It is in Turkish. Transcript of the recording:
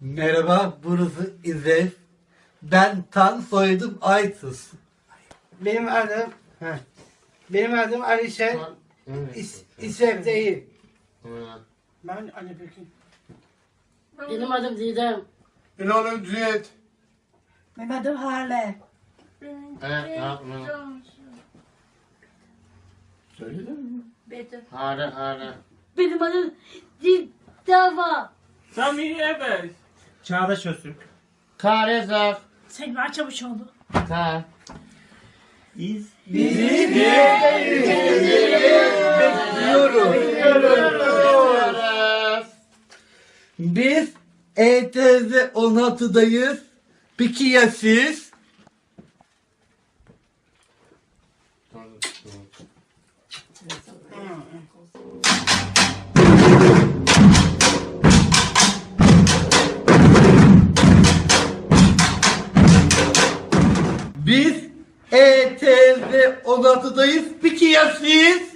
Merhaba, burası İzzet. Ben Tan, soyadım Aytız. Benim adım heh. Benim adım Alişen İs İsref değil. Ben Ali Pekin. Benim adım Didem. Benim adım Cüneyt. Benim adım Hale. Evet, yapma. Hare hare. Benim adım Didava. Sami Evet. Çağdaş Öztürk. Karezak. Selma Çavuşoğlu. Ta. İz. Bekliyorum. Biz E ETZ 16'dayız. Peki ya siz? Biz E ETZ 16'dayız. Peki ya siz?